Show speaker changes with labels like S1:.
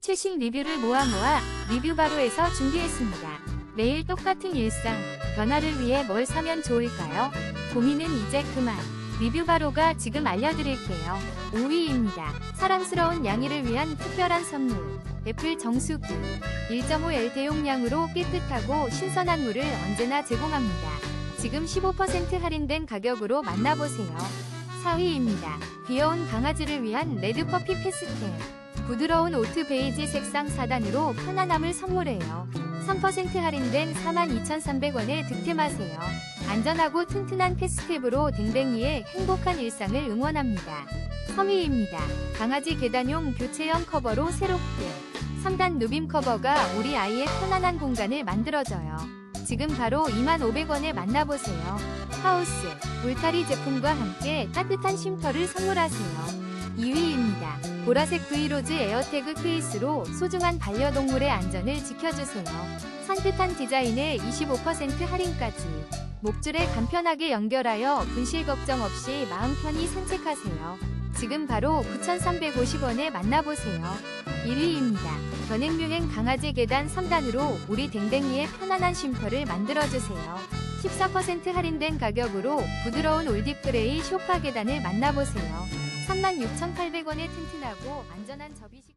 S1: 최신 리뷰를 모아 모아 리뷰 바로에서 준비했습니다. 매일 똑같은 일상, 변화를 위해 뭘 사면 좋을까요? 고민은 이제 그만. 리뷰 바로가 지금 알려드릴게요. 5위입니다. 사랑스러운 양이를 위한 특별한 선물. 애플 정수기. 1.5L 대용량으로 깨끗하고 신선한 물을 언제나 제공합니다. 지금 15% 할인된 가격으로 만나보세요. 4위입니다. 귀여운 강아지를 위한 레드퍼피 패스템. 부드러운 오트 베이지 색상 4단으로 편안함을 선물해요. 3% 할인된 42,300원에 득템하세요. 안전하고 튼튼한 패스텝으로 댕댕이의 행복한 일상을 응원합니다. 3위입니다. 강아지 계단용 교체형 커버로 새롭게 3단 누빔 커버가 우리 아이의 편안한 공간을 만들어줘요. 지금 바로 25,000원에 만나보세요. 하우스, 울타리 제품과 함께 따뜻한 쉼터를 선물하세요. 2위입니다. 보라색 브이로즈 에어태그 케이스로 소중한 반려동물의 안전을 지켜주세요. 산뜻한 디자인에 25% 할인까지. 목줄에 간편하게 연결하여 분실 걱정 없이 마음 편히 산책하세요. 지금 바로 9,350원에 만나보세요. 1위입니다. 변행유행 강아지 계단 3단으로 우리 댕댕이의 편안한 쉼터를 만들어주세요. 14% 할인된 가격으로 부드러운 올딥 그레이 쇼파 계단을 만나보세요. 36,800원의 튼튼하고 안전한 접이식